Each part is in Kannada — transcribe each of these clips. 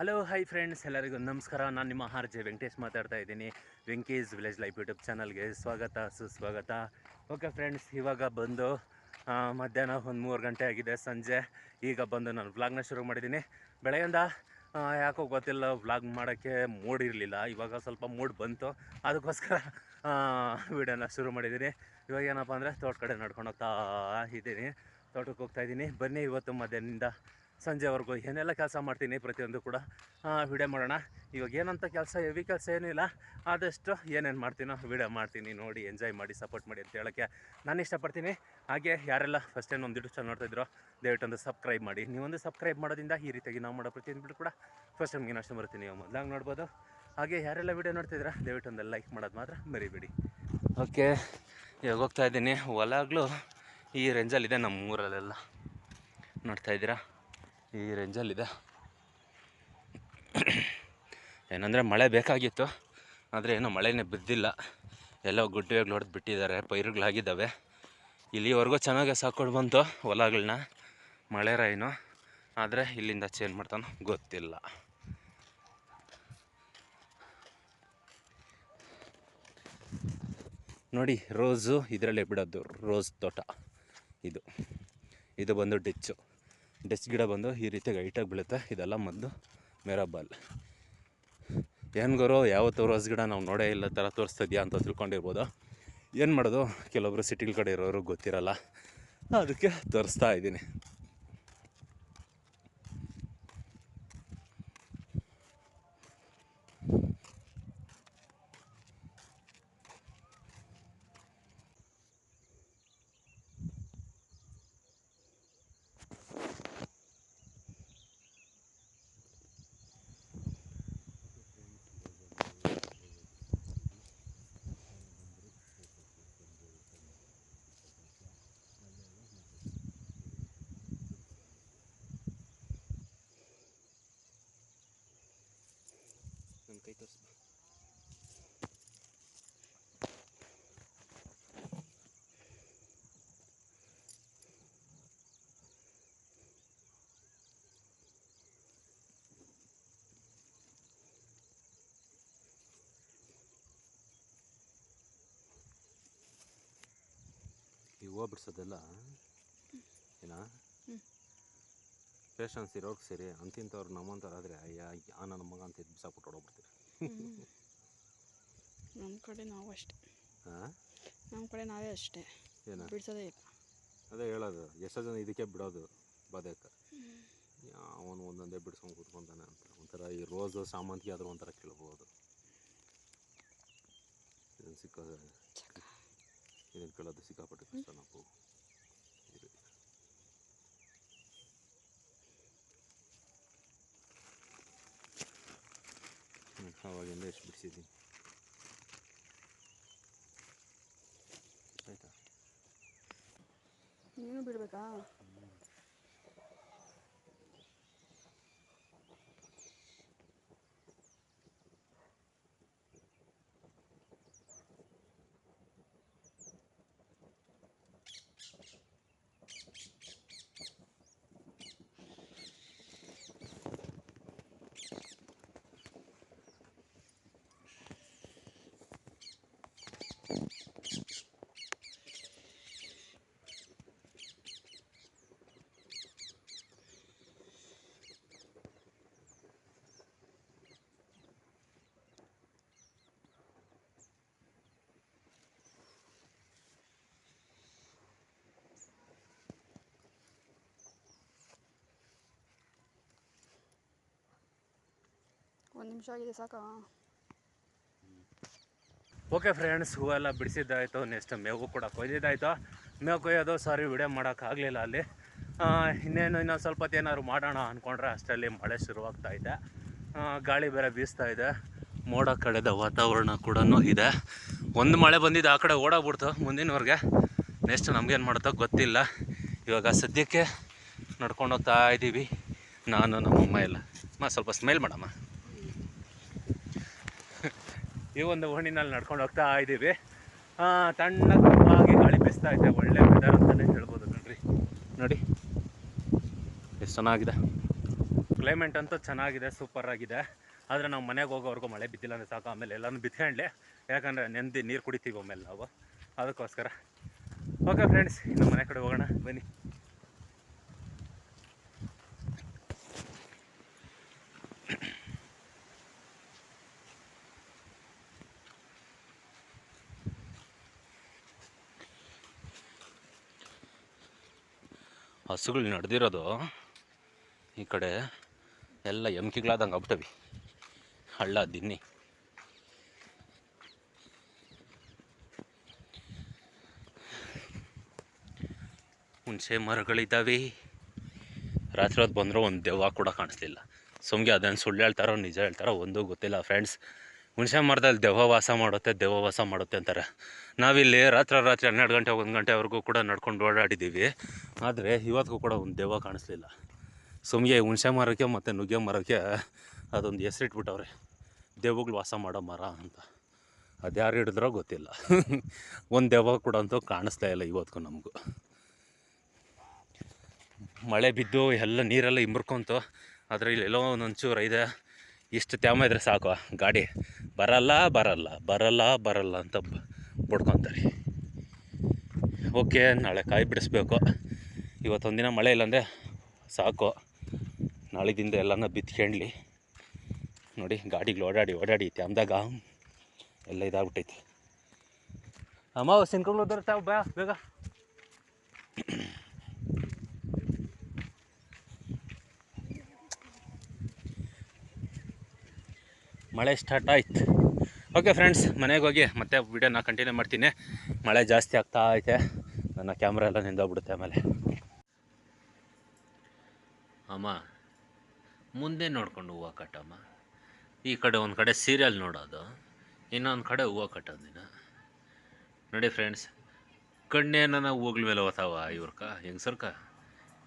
ಹಲೋ ಹೈ ಫ್ರೆಂಡ್ಸ್ ಎಲ್ಲರಿಗೂ ನಮಸ್ಕಾರ. ನಾನು ನಿಮ್ಮ ಆರ್ ಜೆ ವೆಂಕಟೇಶ್ ಮಾತಾಡ್ತಾ ಇದ್ದೀನಿ. ವೆಂಕೇಶ್ ವಿಲೇಜ್ ಲೈಫ್ ಯೂಟ್ಯೂಬ್ ಚಾನಲ್ಗೆ ಸ್ವಾಗತ, ಸುಸ್ವಾಗತ. ಓಕೆ ಫ್ರೆಂಡ್ಸ್ ಇವಾಗ ಬಂದು ಮಧ್ಯಾಹ್ನ ಒಂದು ಮೂರು ಗಂಟೆ ಆಗಿದೆ, ಸಂಜೆ. ಈಗ ಬಂದು ನಾನು ವ್ಲಾಗ್ನ ಶುರು ಮಾಡಿದ್ದೀನಿ. ಬೆಳಗ್ಗೆಯಿಂದ ಯಾಕೋ ಗೊತ್ತಿಲ್ಲ ವ್ಲಾಗ್ ಮಾಡೋಕ್ಕೆ ಮೂಡ್ ಇರಲಿಲ್ಲ. ಇವಾಗ ಸ್ವಲ್ಪ ಮೂಡ್ ಬಂತು. ಅದಕ್ಕೋಸ್ಕರ ವಿಡಿಯೋನ ಶುರು ಮಾಡಿದ್ದೀನಿ. ಇವಾಗ ಏನಪ್ಪ ಅಂದರೆ ತೋಟ ಕಡೆ ನಡ್ಕೊಂಡು ಹೋಗ್ತಾ ಇದ್ದೀನಿ. ತೋಟಕ್ಕೆ ಹೋಗ್ತಾ ಇದ್ದೀನಿ. ಬನ್ನಿ ಇವತ್ತು ಮಧ್ಯಾಹ್ನದಿಂದ ಸಂಜೆವರೆಗೂ ಏನೆಲ್ಲ ಕೆಲಸ ಮಾಡ್ತೀನಿ ಪ್ರತಿಯೊಂದು ಕೂಡ ವಿಡಿಯೋ ಮಾಡೋಣ. ಇವಾಗ ಏನಂತ ಕೆಲಸ ಹೆವಿ ಕೆಲಸ ಏನಿಲ್ಲ ಆದಷ್ಟು ಏನೇನು ಮಾಡ್ತೀನೋ ವಿಡಿಯೋ ಮಾಡ್ತೀನಿ, ನೋಡಿ ಎಂಜಾಯ್ ಮಾಡಿ ಸಪೋರ್ಟ್ ಮಾಡಿ ಅಂತ ಹೇಳೋಕ್ಕೆ ನಾನು ಇಷ್ಟಪಡ್ತೀನಿ. ಹಾಗೆ ಯಾರೆಲ್ಲ ಫಸ್ಟ್ ಟೈಮ್ ಒಂದು ಯೂಟ್ಯೂಬ್ ಚಾನಲ್ ನೋಡ್ತಾ ಇದ್ರೋ ದಯವಿಟ್ಟು ಒಂದು ಸಬ್ಸ್ಕ್ರೈಬ್ ಮಾಡಿ. ನೀವೊಂದು ಸಬ್ಸ್ಕ್ರೈಬ್ ಮಾಡೋದ್ರಿಂದ ಈ ರೀತಿಯಾಗಿ ನಾವು ಮಾಡೋ ಪ್ರತಿಯೊಂದು ಬಿಟ್ಟು ಕೂಡ ಫಸ್ಟ್ ಟೈಮ್ಗೆ ಇನ್ನಷ್ಟು ಬರ್ತೀನಿ ನೀವು ಮೊದಲಾಗಿ ನೋಡ್ಬೋದು. ಹಾಗೆ ಯಾರೆಲ್ಲ ವಿಡಿಯೋ ನೋಡ್ತಿದ್ರೆ ದಯವಿಟ್ಟು ಒಂದು ಲೈಕ್ ಮಾಡೋದು ಮಾತ್ರ ಮರಿಬೇಡಿ. ಓಕೆ ಇವಾಗ ಹೋಗ್ತಾ ಇದ್ದೀನಿ. ಹೊಲಾಗಲೂ ಈ ರೇಂಜಲ್ಲಿದೆ ನಮ್ಮ ಊರಲ್ಲೆಲ್ಲ ನೋಡ್ತಾ ಇದ್ದೀರಾ? ಈ ರೇಂಜಲ್ಲಿದೆ. ಏನಂದರೆ ಮಳೆ ಬೇಕಾಗಿತ್ತು, ಆದರೆ ಏನೋ ಮಳೆನೇ ಬಿದ್ದಿಲ್ಲ. ಎಲ್ಲೋ ಗುಡ್ಡೆಗಳು ಹೊಡೆದು ಬಿಟ್ಟಿದ್ದಾರೆ, ಪೈರುಗಳಾಗಿದ್ದಾವೆ. ಇಲ್ಲಿವರೆಗೂ ಚೆನ್ನಾಗೆ ಸಾಕೊಂಡು ಬಂತು ಹೊಲಗಳನ್ನ ಮಳೆ ರೈನು. ಆದರೆ ಇಲ್ಲಿಂದ ಚೇಂಜ್ ಮಾಡ್ತಾನೋ ಗೊತ್ತಿಲ್ಲ. ನೋಡಿ, ರೋಸು ಇದರಲ್ಲೇ ಬಿಡೋದು, ರೋಸ್ ತೋಟ. ಇದು ಇದು ಬಂದು ಡಿಚ್ಚು. ಡಿಚ್ ಗಿಡ ಬಂದು ಈ ರೀತಿ ಹೈಟಾಗಿ ಬೀಳುತ್ತೆ. ಇದೆಲ್ಲ ಮದ್ದು ಮೆರಾಬಲ್. ಏನು ಗುರು, ಯಾವತ್ತೂ ರೋಸ್ ಗಿಡ ನಾವು ನೋಡೇ ಇಲ್ಲ ಥರ ತೋರಿಸ್ತಿದ್ಯಾ ಅಂತ ತಿಳ್ಕೊಂಡಿರ್ಬೋದು. ಏನು ಮಾಡೋದು? ಕೆಲವೊಬ್ಬರು ಸಿಟಿಗಳ ಕಡೆ ಇರೋರು ಗೊತ್ತಿರಲ್ಲ. ಅದಕ್ಕೆ ತೋರಿಸ್ತಾ ಇದ್ದೀನಿ. ಕೈ ತೋರಿಸ್ ಈ ಹೂವು ಬಿಡ್ಸೋದೆಲ್ಲ ಏನ? ಪೇಷನ್ಸ್ ಇರೋರ್ಗೆ ಸರಿ ಅಂತಿಂಥವ್ರು ನಮ್ಮಂಥವ್ರು ಆದರೆ ಅಯ್ಯ ಆ ನನ್ನ ಮಗ ಅಂತ ಬಿಸಾಕ್ಬಿಟ್ಟು ನಮ್ಮ ಕಡೆ ನಾವು ಅಷ್ಟೇ. ಹಾಂ? ನಮ್ಮ ಕಡೆ ನಾವೇ ಅಷ್ಟೇ. ಏನ? ಬಿಡಿಸೋದೇ ಇಲ್ಲ. ಅದೇ ಹೇಳೋದು ಎಷ್ಟೋ ಜನ ಇದಕ್ಕೆ ಬಿಡೋದು ಬದಕ್ಕೆ ಅವನು ಒಂದೊಂದೇ ಬಿಡ್ಸ್ಕೊಂಡು ಕೂತ್ಕೊಂತಾನೆ ಅಂತ. ಒಂಥರ ಈ ರೋಸು ಸಾಮಂತಿಗೆ ಆದರೂ ಒಂಥರ ಕೇಳ್ಬೋದು. ಇದನ್ನು ಸಿಕ್ಕೋದು ಇದನ್ನು ಕೇಳೋದು ಸಿಕ್ಕಾಪಟ್ಟೆ ಕಷ್ಟ ನಾವು ಈ ರೀತಿ. ಹ್ಮ್, ಅವಾಗಿಂದ ಎಷ್ಟು ಬಿಡಿಸಿದ್ದೀನಿ ಆಯ್ತಾ ನೀನು ಬಿಡಬೇಕಾ? ಒಂದು ನಿಮಿಷ ಆಗಿದೆ, ಸಾಕಾ? ಓಕೆ ಫ್ರೆಂಡ್ಸ್ ಹೂವೆಲ್ಲ ಬಿಡಿಸಿದ್ದಾಯಿತು ನೆಕ್ಸ್ಟ್ ಮೇವು ಕೂಡ ಕೊಯ್ದಿದ್ದಾಯ್ತು. ಮೇವು ಕೊಯ್ಯೋದು ಸಾರಿ ವಿಡಿಯೋ ಮಾಡೋಕ್ಕಾಗಲಿಲ್ಲ ಅಲ್ಲಿ. ಇನ್ನೇನು, ಇನ್ನೊಂದು ಸ್ವಲ್ಪ ಹೊತ್ತು ಏನಾದ್ರು ಮಾಡೋಣ ಅಂದ್ಕೊಂಡ್ರೆ ಅಷ್ಟರಲ್ಲಿ ಮಳೆ ಶುರುವಾಗ್ತಾ ಇದೆ. ಗಾಳಿ ಬೇರೆ ಬೀಸ್ತಾ ಇದೆ. ಮೋಡ ಕಡೆದ ವಾತಾವರಣ ಕೂಡ ಇದೆ. ಒಂದು ಮಳೆ ಬಂದಿದ್ದು ಆ ಕಡೆ ಓಡಾಗ್ಬಿಡ್ತು ಮುಂದಿನವ್ರಿಗೆ. ನೆಕ್ಸ್ಟ್ ನಮಗೇನು ಮಾಡುತ್ತೋ ಗೊತ್ತಿಲ್ಲ. ಇವಾಗ ಸದ್ಯಕ್ಕೆ ನಡ್ಕೊಂಡು ಹೋಗ್ತಾ ಇದ್ದೀವಿ ನಾನು, ನಮ್ಮಮ್ಮ ಎಲ್ಲ. ಮಾ ಸ್ವಲ್ಪ ಸ್ಮೈಲ್ ಮಾಡಮ್ಮ. ಈ ಒಂದು ಓಣಿನಲ್ಲಿ ನಡ್ಕೊಂಡು ಹೋಗ್ತಾ ಇದ್ದೀವಿ ಆ, ತಣ್ಣಗಾಗಿ ಗಾಳಿ ಬೀಸ್ತಾ ಇದೆ. ಒಳ್ಳೆ ವೆದರ್ ಅಂತಲೇ ಹೇಳ್ಬೋದು ಕಣ್ರಿ. ನೋಡಿ ಎಷ್ಟು ಚೆನ್ನಾಗಿದೆ. ಕ್ಲೈಮೇಟ್ ಅಂತೂ ಚೆನ್ನಾಗಿದೆ ಸೂಪರ್ ಆಗಿದೆ. ಆದರೆ ನಾವು ಮನೆಗೆ ಹೋಗೋವರೆಗೂ ಮಳೆ ಬಿದ್ದಿಲ್ಲ ಅಂದರೆ ಸಾಕು. ಆಮೇಲೆ ಎಲ್ಲನೂ ಬಿತ್ಕೊಂಡ್ಲಿ ಯಾಕಂದರೆ ನೆಂದಿ ನೀರು ಕುಡಿತೀವಿ ಆಮೇಲೆ ನಾವು. ಅದಕ್ಕೋಸ್ಕರ. ಓಕೆ ಫ್ರೆಂಡ್ಸ್ ಇನ್ನು ಮನೆ ಕಡೆ ಹೋಗೋಣ. ಬನ್ನಿ. ಹಸುಗಳು ನಡೆದಿರೋದು ಈ ಕಡೆ ಎಲ್ಲ ಎಮ್ಕಿಗಳಾದಂಗೆ ಆಗ್ಬಿಟ್ಟವಿ. ಹಳ್ಳ, ದಿನ್ನಿ. ಹುಣಸೆ ಮರಗಳಿದ್ದಾವೆ. ರಾತ್ರಿ ಹೊತ್ತು ಬಂದರೂ ಒಂದು ದೆವ್ವ ಕೂಡ ಕಾಣಿಸ್ಲಿಲ್ಲ. ಸುಮ್ಗೆ ಅದನ್ನು ಸುಳ್ಳು ಹೇಳ್ತಾರೋ, ನಿಜ ಹೇಳ್ತಾರೋ, ಒಂದೂ ಗೊತ್ತಿಲ್ಲ ಫ್ರೆಂಡ್ಸ್ ಹುಣಸೆ ಮರದಲ್ಲಿ ದೆವ್ವ ವಾಸ ಮಾಡುತ್ತೆ, ದೆವ್ವ ವಾಸ ಮಾಡುತ್ತೆ ಅಂತಾರೆ. ನಾವಿಲ್ಲಿ ರಾತ್ರಿ ರಾತ್ರಿ ಹನ್ನೆರಡು ಗಂಟೆ, ಒಂದು ಗಂಟೆವರೆಗೂ ಕೂಡ ನಡ್ಕೊಂಡು ಓಡಾಡಿದ್ದೀವಿ. ಆದರೆ ಇವತ್ತಿಗೂ ಕೂಡ ಒಂದು ದೆವ್ವ ಕಾಣಿಸ್ಲಿಲ್ಲ. ಸುಮ್ಗೆ ಹುಣಸೆ ಮರಕ್ಕೆ ಮತ್ತು ನುಗ್ಗೆ ಮರಕ್ಕೆ ಅದೊಂದು ಹೆಸರಿಟ್ಬಿಟ್ಟವ್ರೆ. ದೆವ್ವಗಳು ವಾಸ ಮಾಡೋ ಮರ ಅಂತ. ಅದು ಯಾರು ಹಿಡಿದ್ರೋ ಗೊತ್ತಿಲ್ಲ. ಒಂದು ದೆವ್ವ ಕೂಡ ಅಂತೂ ಕಾಣಿಸ್ತಾ ಇಲ್ಲ ಇವತ್ತಿಗೂ ನಮಗೂ. ಮಳೆ ಬಿದ್ದು ಎಲ್ಲ ನೀರೆಲ್ಲ ಇಮ್ರ್ಕೊಂತು, ಆದರೆ ಇಲ್ಲೆಲ್ಲೋ ಒಂದೊಂಚೂರು ಇದೆ. ಇಷ್ಟು ತ್ಯಾಮ ಇದ್ರೆ ಸಾಕು ಗಾಡಿ. ಬರಲ್ಲ ಬರಲ್ಲ ಬರಲ್ಲ ಬರಲ್ಲ ಅಂತ ಬಡ್ಕೊತಾರೆ. ಓಕೆ, ನಾಳೆ ಕಾಯಿ ಬಿಡಿಸ್ಬೇಕು. ಇವತ್ತೊಂದಿನ ಮಳೆ ಇಲ್ಲಾಂದರೆ ಸಾಕು. ನಾಳೆದಿಂದ ಎಲ್ಲನ ಬಿತ್ಕೊಂಡ್ಲಿ ನೋಡಿ, ಗಾಡಿಗಳು ಓಡಾಡಿ ಓಡಾಡಿ, ತ್ಯಾಮ್ದಾಗ ಎಲ್ಲ ಇದಾಗ್ಬಿಟ್ಟೈತಿ. ಅಮ್ಮ ಸಿನ್ಕೊಂಡು ತಾವು ಬಾ, ಬೇಗ. ಮಳೆ ಸ್ಟಾರ್ಟ್ ಆಯ್ತು. ಓಕೆ ಫ್ರೆಂಡ್ಸ್ ಮನೆಗೆ ಹೋಗಿ ಮತ್ತೆ ವಿಡಿಯೋನ ಕಂಟಿನ್ಯೂ ಮಾಡ್ತೀನಿ. ಮಳೆ ಜಾಸ್ತಿ ಆಗ್ತಾ ಐತೆ. ನನ್ನ ಕ್ಯಾಮ್ರಾ ಎಲ್ಲ ನಿಂದೋಗ್ಬಿಡುತ್ತೆ ಆಮೇಲೆ. ಅಮ್ಮ, ಮುಂದೆ ನೋಡ್ಕೊಂಡು ಹೂವು ಕಟ್ಟಮ್ಮ. ಈ ಕಡೆ ಒಂದು ಕಡೆ ಸೀರಿಯಲ್ ನೋಡೋದು, ಇನ್ನೊಂದು ಕಡೆ ಹೂವು ಕಟ್ಟೋದು ನೀನು. ನೋಡಿ ಫ್ರೆಂಡ್ಸ್ ಕಣ್ಣೇನ ಹೂಗಳ ಮೇಲೆ ಓತಾವ ಇವ್ರಕ? ಹೆಂಗಸರ್ಕ?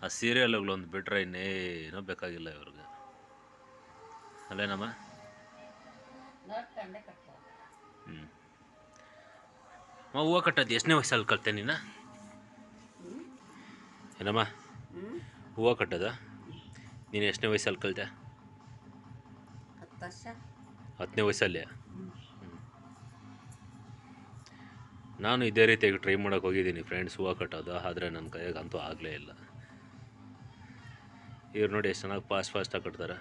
ಆ ಸೀರಿಯಲ್ಗಳೊಂದು ಬಿಟ್ರೆ ಇನ್ನೇನೋ ಬೇಕಾಗಿಲ್ಲ ಇವ್ರಿಗೆ. ಅಲ್ಲೇನಮ್ಮ? ಹ್ಞೂ ಹೂವು ಕಟ್ಟೋದು ಎಷ್ಟನೇ ವಯಸ್ಸಲ್ಲಿ ಕಲ್ತೆ ನೀನು? ಏನಮ್ಮ? ಹೂವು ಕಟ್ಟೋದ? ನೀನು ಎಷ್ಟನೇ ವಯಸ್ಸಲ್ಲಿ ಕಲಿತೆ? ಹತ್ತನೇ ವಯಸ್ಸಲ್ಲಿ? ನಾನು ಇದೇ ರೀತಿಯಾಗಿ ಟ್ರೈ ಮಾಡೋಕೆ ಹೋಗಿದ್ದೀನಿ ಫ್ರೆಂಡ್ಸ್ ಹೂವು ಕಟ್ಟೋದು ಆದರೆ ನನ್ನ ಕೈಯಾಗಂತೂ ಆಗಲೇ ಇಲ್ಲ. ಇವ್ರು ನೋಡಿ ಎಷ್ಟು ಚೆನ್ನಾಗಿ ಫಾಸ್ಟ್ ಫಾಸ್ಟಾಗಿ ಕಟ್ತಾರೆ.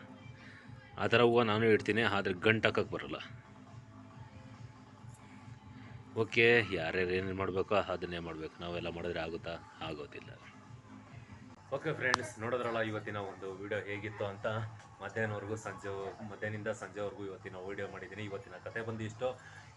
ಆ ಥರ ಹೂವು ನಾನು ಇಡ್ತೀನಿ, ಆದರೆ ಗಂಟು ಹಾಕೋಕ್ಕೆ ಬರಲ್ಲ. ಓಕೆ, ಯಾರ್ಯಾರು ಏನೇನು ಮಾಡಬೇಕೋ ಅದನ್ನೇ ಮಾಡಬೇಕು. ನಾವೆಲ್ಲ ಮಾಡಿದ್ರೆ ಆಗುತ್ತಾ? ಆಗೋದಿಲ್ಲ. ಓಕೆ ಫ್ರೆಂಡ್ಸ್ ನೋಡಿದ್ರಲ್ಲ ಇವತ್ತಿನ ಒಂದು ವಿಡಿಯೋ ಹೇಗಿತ್ತು ಅಂತ? ಮಧ್ಯಾಹ್ನವರೆಗೂ ಸಂಜೆ, ಮಧ್ಯಾಹ್ನದಿಂದ ಸಂಜೆವರೆಗೂ ಇವತ್ತಿನ ವಿಡಿಯೋ ಮಾಡಿದ್ದೀನಿ. ಇವತ್ತಿನ ಕತೆ ಬಂದು ಇಷ್ಟು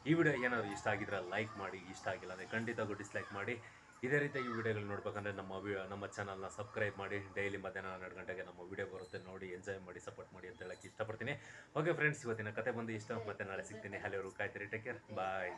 ಈ ವಿಡಿಯೋ ಏನಾದರೂ ಇಷ್ಟ ಆಗಿದ್ರೆ ಲೈಕ್ ಮಾಡಿ, ಇಷ್ಟ ಆಗಿಲ್ಲ ಅಂದರೆ ಖಂಡಿತವಾಗೂ ಡಿಸ್ಲೈಕ್ ಮಾಡಿ. ಇದೇ ರೀತಿಯಾಗಿ ವೀಡಿಯೋಗಳು ನೋಡ್ಬೇಕಂದ್ರೆ ನಮ್ಮ ನಮ್ಮ ಚಾನಲ್ನ ಸಬ್ಸ್ಕ್ರೈಬ್ ಮಾಡಿ ಡೈಲಿ ಮಧ್ಯಾಹ್ನ ಹನ್ನೆರಡು ಗಂಟೆಗೆ ನಮ್ಮ ವಿಡಿಯೋ ಬರುತ್ತೆ ನೋಡಿ ಎಂಜಾಯ್ ಮಾಡಿ ಸಪೋರ್ಟ್ ಮಾಡಿ ಅಂತ ಹೇಳಕ್ಕೆ ಇಷ್ಟಪಡ್ತೀನಿ. ಓಕೆ ಫ್ರೆಂಡ್ಸ್ ಇವತ್ತಿನ ಕತೆ ಬಂದು ಇಷ್ಟ, ಮತ್ತೆ ನಾಳೆ ಸಿಗ್ತೀನಿ. ಅಲ್ಲಿವರೆಗೂ ಕಾಯ್ತೀರಿ. Take care bye